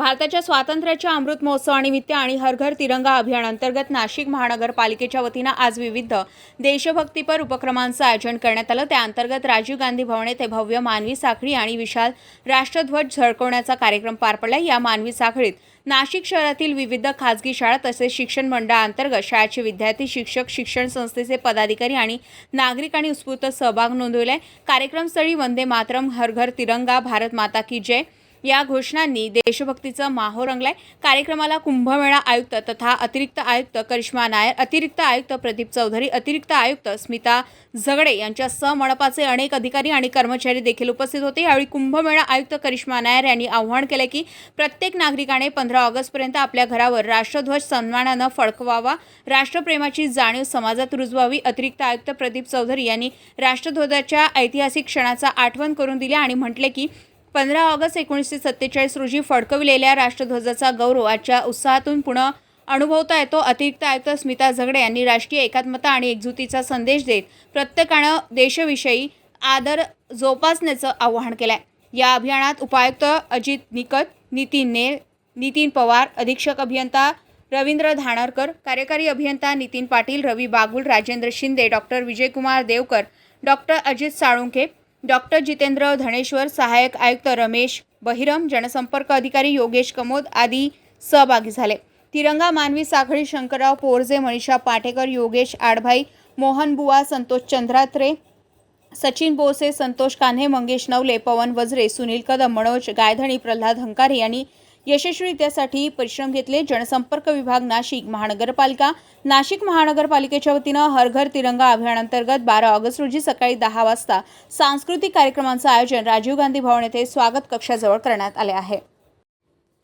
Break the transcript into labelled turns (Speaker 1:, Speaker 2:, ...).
Speaker 1: भारताच्या स्वातंत्र्याच्या अमृत महोत्सवानिमित्त आणि हर घर तिरंगा अभियान अंतर्गत नाशिक महानगरपालिकेच्या वतीनं आज विविध देशभक्तीपर उपक्रमांचं आयोजन करण्यात आलं. त्या अंतर्गत राजीव गांधी भवन येथे भव्य मानवी साखळी आणि विशाल राष्ट्रध्वज झळकवण्याचा कार्यक्रम पार पडला. या मानवी साखळीत नाशिक शहरातील विविध खासगी शाळा तसेच शिक्षण मंडळाअंतर्गत शाळेचे विद्यार्थी शिक्षक शिक्षण संस्थेचे पदाधिकारी आणि नागरिकांनी उत्स्फूर्त सहभाग नोंदवलाय कार्यक्रमस्थळी वंदे मातरम हर घर तिरंगा भारत माता की जय या घोषणांनी देशभक्तीचं माहोर रंगलाय. कार्यक्रमाला कुंभमेळा आयुक्त तथा अतिरिक्त आयुक्त करिश्मा नायर अतिरिक्त आयुक्त प्रदीप चौधरी अतिरिक्त आयुक्त स्मिता झगडे यांच्यासह मनपाचे अनेक अधिकारी आणि कर्मचारी देखील उपस्थित होते. यावेळी कुंभमेळा आयुक्त करिश्मा नायर यांनी आवाहन केले की प्रत्येक नागरिकाने पंधरा ऑगस्टपर्यंत आपल्या घरावर राष्ट्रध्वज सन्मानानं फडकवावा. राष्ट्रप्रेमाची जाणीव समाजात रुजवावी. अतिरिक्त आयुक्त प्रदीप चौधरी यांनी राष्ट्रध्वजाच्या ऐतिहासिक क्षणाचा आठवण करून दिली आणि म्हटले की पंधरा ऑगस्ट एकोणीसशे सत्तेचाळीस रोजी फडकविलेल्या राष्ट्रध्वजाचा गौरव आजच्या उत्साहातून पुन्हा अनुभवता येतो. अतिरिक्त आयुक्त स्मिता झगडे यांनी राष्ट्रीय एकात्मता आणि एकजुटीचा संदेश देत प्रत्येकानं देशाविषयी आदर जोपासण्याचं आवाहन केलं आहे या अभियानात उपायुक्त अजित निकत नितीन नेर नितीन पवार अधीक्षक अभियंता रवींद्र धाणरकर कार्यकारी अभियंता Nitin Patil Ravi Bagul Rajendra Shinde doctor Vijaykumar Devkar doctor Ajit Salunkhe doctor Jitendra Dhaneshwar सहाय्यक आयुक्त रमेश बहिरम जनसंपर्क अधिकारी योगेश कमोद आदी सहभागी झाले. तिरंगा मानवी साखळी शंकरराव पोरजे मनीषा पाटेकर योगेश आडभाई मोहन बुवा संतोष चंद्रात्रे सचिन बोसे संतोष कान्हे मंगेश नवले पवन वजरे सुनील कदम मनोज गायधणी प्रल्हाद हंकारे यांनी यशस्वीरित्यासाठी परिश्रम घेतले जनसंपर्क विभाग नाशिक महानगरपालिका. नाशिक महानगरपालिकेच्या वतीनं हर घर तिरंगा अभियानांतर्गत बारा ऑगस्ट रोजी सकाळी दहा वाजता सांस्कृतिक कार्यक्रमांचं आयोजन राजीव गांधी भवन येथे स्वागत कक्षाजवळ करण्यात आले आहे.